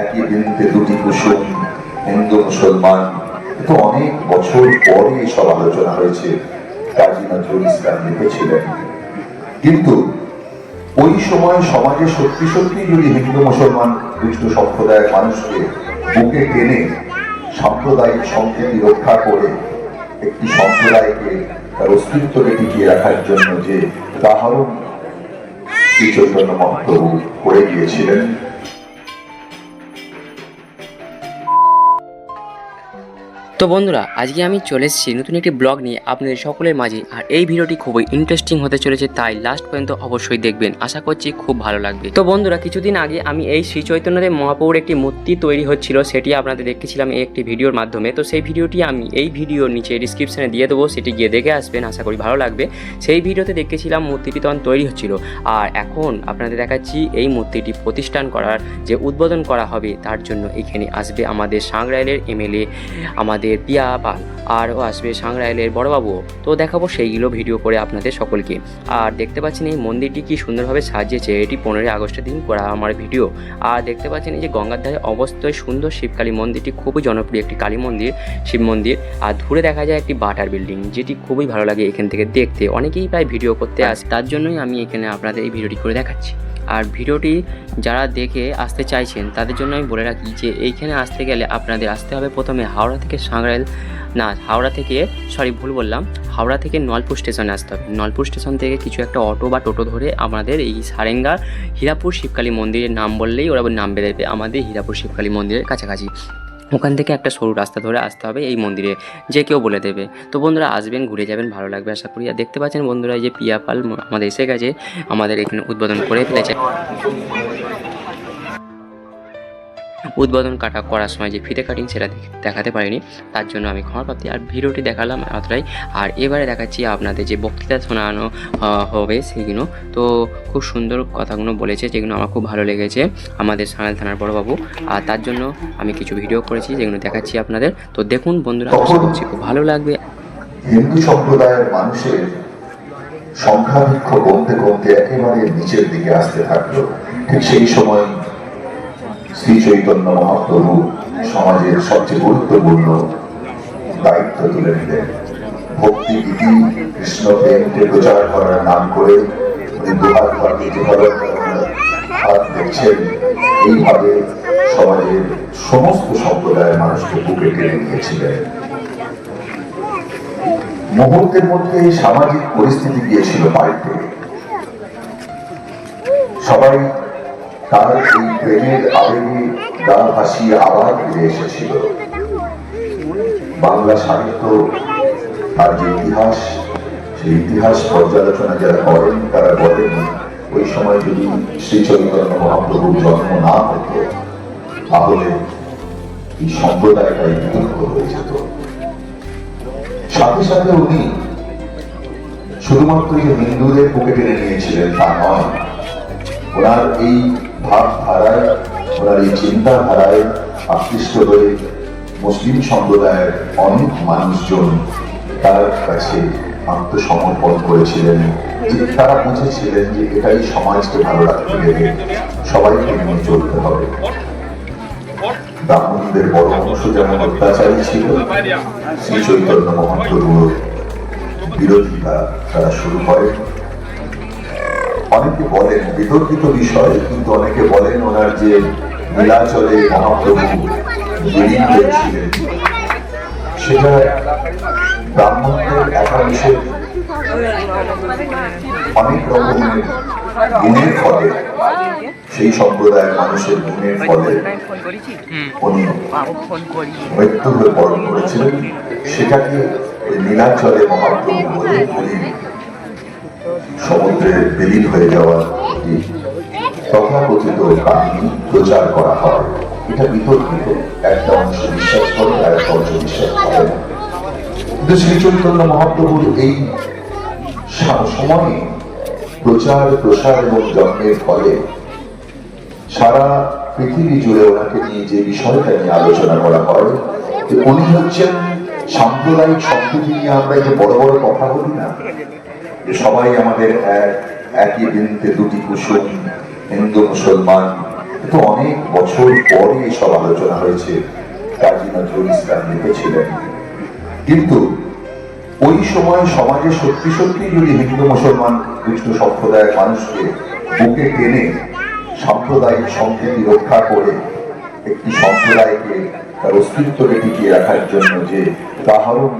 একই বৃন্তে দুটি কুসুম, হিন্দু, মুসলমান। তো অনেক বছর পরে এসব আলোচনা হয়েছে, কাজী নজরুল ইসলাম লিখেছিলেন। কিন্তু ওই সময় সমাজে সত্যি সত্যি যদি হিন্দু, মুসলমান দুষ্ট সম্প্রদায়ের মানুষকে বুকে টেনে সাম্প্রদায়িক সম্প্রীতি রক্ষা করে একটি সম্প্রদায়কে তার অস্তিত্বকে টিকিয়ে রাখার জন্য যে উদাহরণ শ্রী চৈতন্য মহাপ্রভু করে গিয়েছিলেন তো বন্ধুরা, আজকে আমি চলে এসেছি নতুন একটি ব্লগ নিয়ে আপনাদের সকলের মাঝে। আর এই ভিডিওটি খুবই ইন্টারেস্টিং হতে চলেছে, তাই লাস্ট পর্যন্ত অবশ্যই দেখবেন। আশা করছি খুব ভালো লাগবে। তো বন্ধুরা, কিছুদিন আগে আমি এই শ্রী চৈতন্যদেব মহাপ্রভুর একটি মূর্তি তৈরি হচ্ছিল, সেটি আপনাদের দেখেছিলাম এই একটি ভিডিওর মাধ্যমে। তো সেই ভিডিওটি আমি এই ভিডিওর নিচে ডিসক্রিপশনে দিয়ে দেবো, সেটি গিয়ে দেখে আসবেন, আশা করি ভালো লাগবে। সেই ভিডিওতে দেখেছিলাম মূর্তিটি তখন তৈরি হচ্ছিল। আর এখন আপনাদের দেখাচ্ছি এই মূর্তিটি প্রতিষ্ঠান করার যে উদ্বোধন করা হবে, তার জন্য এখানে আসবে আমাদের সাংরাইলের এমএলএ, আমাদের পিয়া পাল, আরও আসবে সাং সাংরাইলের বড়বাবু তো দেখাবো সেইগুলো ভিডিও করে আপনাদের সকলকে। আর দেখতে পাচ্ছেন এই মন্দিরটি কি সুন্দরভাবে সাজিয়েছে, এটি পনেরোই আগস্টের দিন করা আমার ভিডিও। আর দেখতে পাচ্ছেন যে গঙ্গার ধারে অবশ্যই সুন্দর শিবকালী মন্দিরটি, খুবই জনপ্রিয় একটি কালী মন্দির, শিব মন্দির। আর দূরে দেখা যায় একটি বাটার বিল্ডিং, যেটি খুবই ভালো লাগে এখান থেকে দেখতে। অনেকেই প্রায় ভিডিও করতে আসে, তার জন্যই আমি এখানে আপনাদের এই ভিডিওটি করে দেখাচ্ছি। আর ভিডিওটি যারা দেখে আসতে চাইছেন, তাদের জন্য আমি বলে রাখি যে এইখানে আসতে গেলে আপনাদের আসতে হবে প্রথমে হাওড়া থেকে সাংরাইল, না, হাওড়া থেকে সরি ভুল বললাম, হাওড়া থেকে নলপুর স্টেশনে আসতে হবে। নলপুর স্টেশন থেকে কিছু একটা অটো বা টোটো ধরে আমাদের এই সারেঙ্গা, হীরাপুর শিবকালী মন্দিরের নাম বললেই ওরা নাম বেরোবে আমাদের হীরাপুর শিবকালী মন্দিরের কাছাকাছি। ওখান থেকে একটা সরু রাস্তা ধরে আসতে হবে এই মন্দিরে, যে কেউ বলে দেবে। তো বন্ধুরা, আসবেন, ঘুরে যাবেন, ভালো লাগবে আশা করি। আর দেখতে পাচ্ছেন বন্ধুরা, এই যে পিয়াপাল আমাদের এসে গেছে, আমাদের এখানে উদ্বোধন করে ফেলেছে। উদ্বোধন কাটা করার সময় যে ফিতে কাটিং সেটা দেখাতে পারিনি তার জন্য আমি ক্ষমা প্রাপ্তি। আর ভিডিওটি দেখালাম অতটাই আর এবারে দেখাচ্ছি আপনাদের যে বক্তৃতা শোনানো হবে সেগুলো। তো খুব সুন্দর কথাগুলো বলেছে যেগুলো আমার খুব ভালো লেগেছে আমাদের সানাল থানার বড়বাবু। আর তার জন্য আমি কিছু ভিডিও করেছি যেগুলো দেখাচ্ছি আপনাদের। তো দেখুন বন্ধুরা আশা করছি খুব ভালো লাগবে। হিন্দু সম্প্রদায়ের মানুষের সংখ্যাধিক্য কমতে কমতে একেবারে নিচের দিকে আসতে থাকল। ঠিক সেই সময় শ্রী চৈতন্য মহাপ্রভু সমাজের সবচেয়ে গুরুত্বপূর্ণ দায়িত্ব তুলে নিলেন। ভক্তি গীতি কৃষ্ণ প্রেমকে প্রচার করার নাম করে দেখছেন, এইভাবে সমাজের সমস্ত সম্প্রদায়ের মানুষকে বুকে টেনে নিয়েছিলেন। মুহূর্তের মধ্যে সামাজিক পরিস্থিতি গিয়েছিল পাল্টে সবাই তার এই প্রেমের আবেগে গা ভাসিয়ে আবার ফিরে এসেছিল। বাংলা সাহিত্য, তার যে ইতিহাস, সেই ইতিহাস পর্যালোচনা যারা করেন, তারা বলেন, ওই সময় যদি শ্রী চৈতন্য মহাপ্রভুর জন্ম না হতো, তাহলে এই সম্প্রদায়টাই বিলুপ্ত হয়ে যেত। সাথে সাথে উনি শুধুমাত্র যে হিন্দুদের বুকে টেনে নিয়েছিলেন তা নয়, ওনার এই ভাবধারায় ওনার এই চিন্তাধারায় আকৃষ্ট হয়ে মুসলিম সম্প্রদায়ের অনেক মানুষজন তার কাছে আত্মসমর্পণ করেছিলেন। তারা বুঝেছিলেন যে এটাই সমাজকে ভালো রাখতে গেলে সবাইকে নিয়ে চলতে হবে। ব্রাহ্মণদের বড় অংশ যেমন অত্যাচারী ছিল, শ্রী চৈতন্য মহাপ্রভুর বিরোধিতা তারা শুরু করে অনেকে বলেন, বিতর্কিত বিষয়, কিন্তু অনেকে বলেন ওনার যে নীলাচলে মহাপ্রভু বিলীন হয়েছিলেন সেটা ব্রাহ্মণদের একাংশের অনেক রকমের গুণের ফলে, সেই সম্প্রদায়ের মানুষের গুণের ফলে উনি মৃত্যু হয়ে বরণ করেছিলেন। সেটাকে নীলাচলে মহাপ্রভু বলে উনি বিলীন হয়ে যাওয়ার একটি তথাকথিত কাহিনী প্রচার করা হয়। এটা বিতর্কিত। একটা অংশ বিশ্বাস করে, আর একটা অংশ বিশ্বাস করে না। কিন্তু মহাপ্রভুর এই সময়ে প্রচার, প্রসার এবং জন্মের ফলে সারা পৃথিবী জুড়ে ওনাকে নিয়ে যে বিষয়টা নিয়ে আলোচনা করা হয়, যে উনি হচ্ছেন সাম্প্রদায়িক সম্প্রীতি নিয়ে আমরা যে বড় বড় কথা বলি না যে সবাই আমাদের এক, একই বৃন্তে দুটি কুসুম, হিন্দু, মুসলমান। কিন্তু অনেক বছর পরে এসব আলোচনা হয়েছে, কাজী নজরুল ইসলাম লিখেছিলেন। কিন্তু ওই সময় সমাজে সত্যি সত্যি যদি হিন্দু, মুসলমান খ্রিস্ট সম্প্রদায়ের মানুষকে বুকে টেনে সাম্প্রদায়িক সম্প্রীতি রক্ষা করে একটি সম্প্রদায়কে তার অস্তিত্বকে টিকিয়ে রাখার জন্য যে উদাহরণ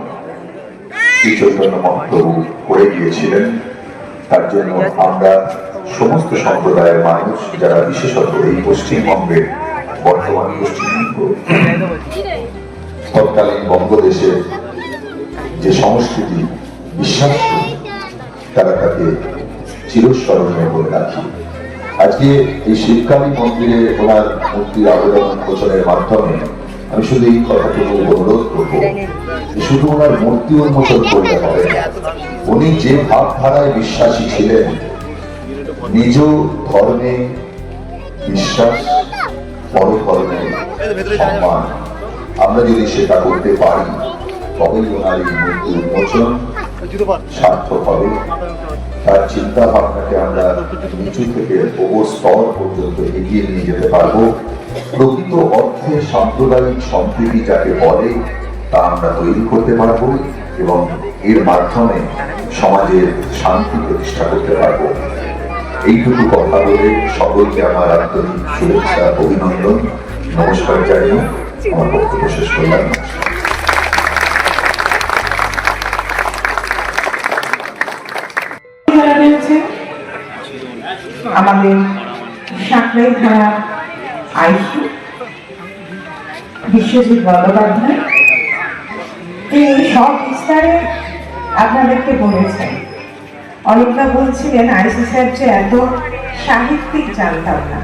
চৈতন্য মহাপ্রভু করে গিয়েছিলেন। তার জন্য আমরা সমস্ত সম্প্রদায়ের মানুষ যারা বিশেষত এই পশ্চিমবঙ্গে, বর্তমান পশ্চিমবঙ্গ, তৎকালীন বঙ্গদেশের যে সংস্কৃতি বিশ্বাস তারা তাকে চিরস্মরণীয় করে রাখি। আজকে এই শীতকালী মন্দিরে ওনার মূর্তির আবেদন উন্মোচনের মাধ্যমে আমি শুধু এই কথাটুকু অনুরোধ করব শুধু ওনার মূর্তি উন্মোচন করলে হবে। উনি যে ভাবধারায় বিশ্বাসী ছিলেন নিজ ধর্মে বিশ্বাস পর ধর্মে সম্মান। আমরা যদি সেটা করতে পারি তবেই ওনার এই মূর্তি উন্মোচন সার্থক হবে তার চিন্তা ভাবনাকে আমরা নিচু থেকে বহু স্তর পর্যন্ত এগিয়ে নিয়ে যেতে পারব। প্রকৃত অর্থে সাম্প্রদায়িক সম্প্রীতি যাকে বলে তা আমরা তৈরি করতে পারব এবং এর মাধ্যমে সমাজের শান্তি প্রতিষ্ঠা করতে পারব। এইটুকু কথা বলে সকলকে আমার আন্তরিক শুভেচ্ছা, অভিনন্দন। নমস্কার জানিয়ে আমার বক্তব্য শেষ করলাম। আমাদের সাঁকড়াই ধারা আইসু, বিশ্বজিৎ বন্দ্যোপাধ্যায়। সব বিস্তারে আপনাদেরকে বলেছেন। অলোকদা বলছিলেন আইসি স্যার যে এত সাহিত্যিক জানতাম না।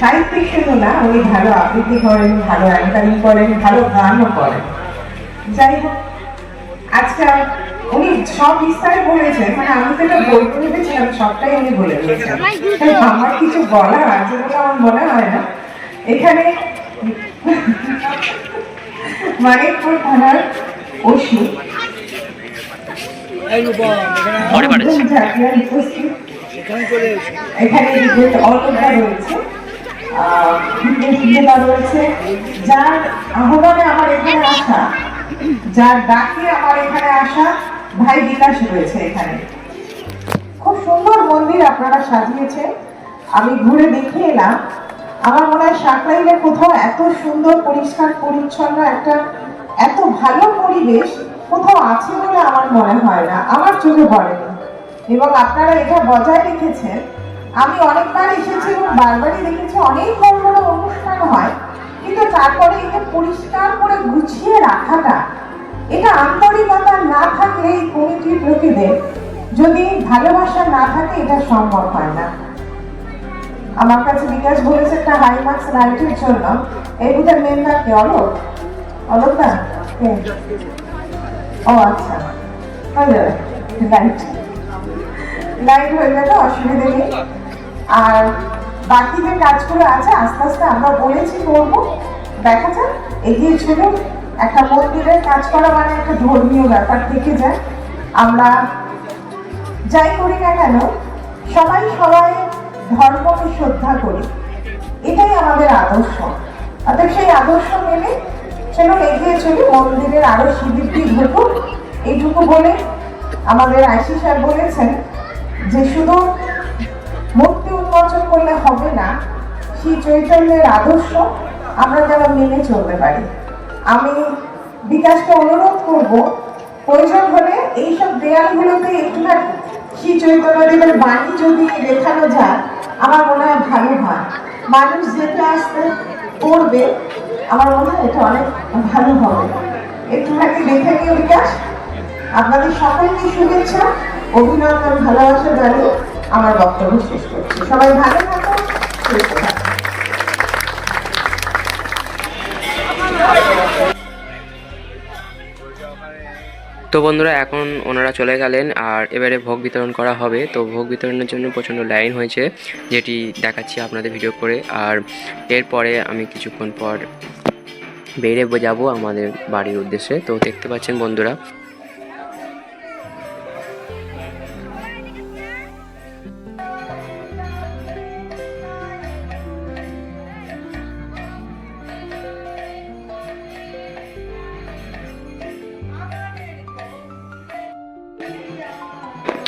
সাহিত্যিক শুধু না, উনি ভালো আবৃত্তি করেন, ভালো অ্যাঙ্কারিং করেন, ভালো গানও করেন। যাই হোক, আজকে উনি সব বিস্তারে বলেছেন মানে আমি তো এটা বলতে ভেবেছিলাম, সবটাই উনি বলে দিয়েছেন। আমার কিছু বলার আছে বলে আমার মনে হয় না। এখানে মানিকপুর থানার যার ডাকে আমার এখানে আসা ভাই বিকাশ রয়েছে এখানে খুব সুন্দর মন্দির আপনারা সাজিয়েছেন আমি ঘুরে দেখে এলাম আমার মনে হয় সাঁকরাইলে কোথাও এত সুন্দর, পরিষ্কার, পরিচ্ছন্ন একটা এত ভালো পরিবেশ কোথাও আছে বলে আমার মনে হয় না, আমার চোখে পড়েনি এবং আপনারা এটা বজায় রেখেছেন। আমি অনেকবার এসেছি এবং বারবারই দেখেছি, অনেক বড় বড় অনুষ্ঠান হয়, কিন্তু তারপরে এটা পরিষ্কার করে গুছিয়ে রাখাটা, এটা আন্তরিকতা না থাকলে এই কমিটির লোকেদের যদি ভালোবাসা না থাকে, এটা সম্ভব হয় না। আমার কাছে বিকাশ বলেছে একটা হাই মার্কস লাইটের জন্য। এই বুথের মেম্বার কে, অলোক? অলোক? ও আচ্ছা। হয়ে লাইট লাইট হয়ে যাবে অসুবিধা নেই। আর বাকি যে কাজগুলো আছে, আস্তে আস্তে আমরা বলেছি করব। দেখা যাক, এগিয়ে চলুন। একটা মন্দিরের কাজ করা মানে একটা ধর্মীয় ব্যাপার থেকে যায়। আমরা যাই করি না কেন, সবাই সবাই ধর্মকে শ্রদ্ধা করি। এটাই আমাদের আদর্শ। অর্থাৎ সেই আদর্শ মেনে চলুন এগিয়ে চলি মন্দিরের আরও শিবিরটি ঘটুক, এইটুকু বলে আমাদের আইসি স্যার বলেছেন যে শুধু মূর্তি উন্মোচন করলে হবে না সেই চৈতন্যের আদর্শ আমরা যেন মেনে চলতে পারি। আমি বিকাশকে অনুরোধ করব, প্রয়োজন হলে এইসব দেয়ালগুলোতে একটুখানি শ্রী চৈতন্যদেবের বাণী যদি লেখানো যায়, আমার মনে হয় ভালো হয়। মানুষ যেতে আসতে পড়বে আমার মনে হয় এটা অনেক ভালো হবে। একটুখানি দেখে নিও বিকাশ। আপনাদের সকলকে শুভেচ্ছা, অভিনন্দন, ভালোবাসা জানিয়ে আমার বক্তব্য শেষ করছি। সবাই ভালো থাকুন। তো বন্ধুরা, এখন ওনারা চলে গেলেন আর এবারে ভোগ বিতরণ করা হবে। তো ভোগ বিতরণের জন্য প্রচণ্ড লাইন হয়েছে, যেটি দেখাচ্ছি আপনাদের ভিডিও করে। আর এরপরে আমি কিছুক্ষণ পর বেরিয়ে যাব আমাদের বাড়ির উদ্দেশ্যে। তো দেখতে পাচ্ছেন বন্ধুরা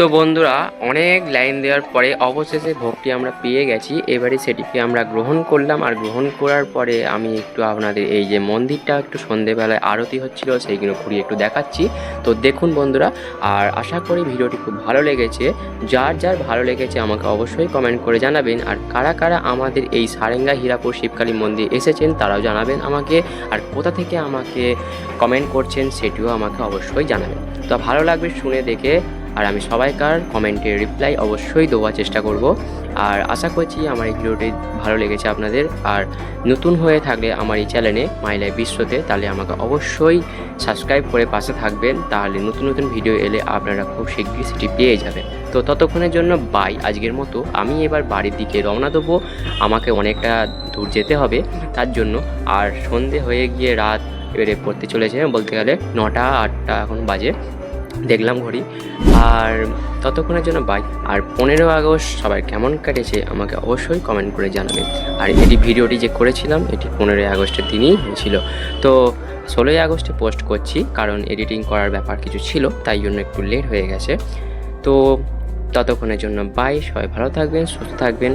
তো বন্ধুরা, অনেক লাইন দেওয়ার পরে অবশেষে ভোগটি আমরা পেয়ে গেছি। এবারে সেটিকে আমরা গ্রহণ করলাম আর গ্রহণ করার পরে আমি একটু আপনাদের এই যে মন্দিরটা একটু সন্ধেবেলায় আরতি হচ্ছিল সেইগুলো ঘুরিয়ে একটু দেখাচ্ছি। তো দেখুন বন্ধুরা, আর আশা করি ভিডিওটি খুব ভালো লেগেছে। যার যার ভালো লেগেছে আমাকে অবশ্যই কমেন্ট করে জানাবেন। আর কারা কারা আমাদের এই সারেঙ্গা হীরাপুর শিবকালী মন্দির এসেছেন তারাও জানাবেন আমাকে। আর কোথা থেকে আমাকে কমেন্ট করছেন সেটিও আমাকে অবশ্যই জানাবেন। তো ভালো লাগবে শুনে দেখে। আর আমি সবাইকার কমেন্টে রিপ্লাই অবশ্যই দেওয়ার চেষ্টা করব। আর আশা করছি আমার এই ভিডিওটি ভালো লেগেছে আপনাদের। আর নতুন হয়ে থাকলে আমার এই চ্যানেলে মাই লাইফ বিশ্বতে তাহলে আমাকে অবশ্যই সাবস্ক্রাইব করে পাশে থাকবেন। তাহলে নতুন নতুন ভিডিও এলে আপনারা খুব শীঘ্রই সেটি পেয়ে যাবেন। তো ততক্ষণের জন্য বাই আজকের মতো আমি এবার বাড়ির দিকে রওনা দেবো। আমাকে অনেকটা দূর যেতে হবে তার জন্য। আর সন্ধে হয়ে গিয়ে রাত এবারে পড়তে চলেছে বলতে গেলে নটা আটটা এখন বাজে। দেখলাম ঘড়ি। আর ততক্ষণের জন্য বাই আর পনেরো আগস্ট সবাই কেমন কেটেছে আমাকে অবশ্যই কমেন্ট করে জানাবেন আর এটি ভিডিওটি যে করেছিলাম, এটি পনেরোই আগস্টের দিনই হয়েছিল। তো ষোলোই আগস্টে পোস্ট করছি, কারণ এডিটিং করার ব্যাপার কিছু ছিল, তাই জন্য একটু লেট হয়ে গেছে। তো ততক্ষণের জন্য বাই সবাই ভালো থাকবেন, সুস্থ থাকবেন।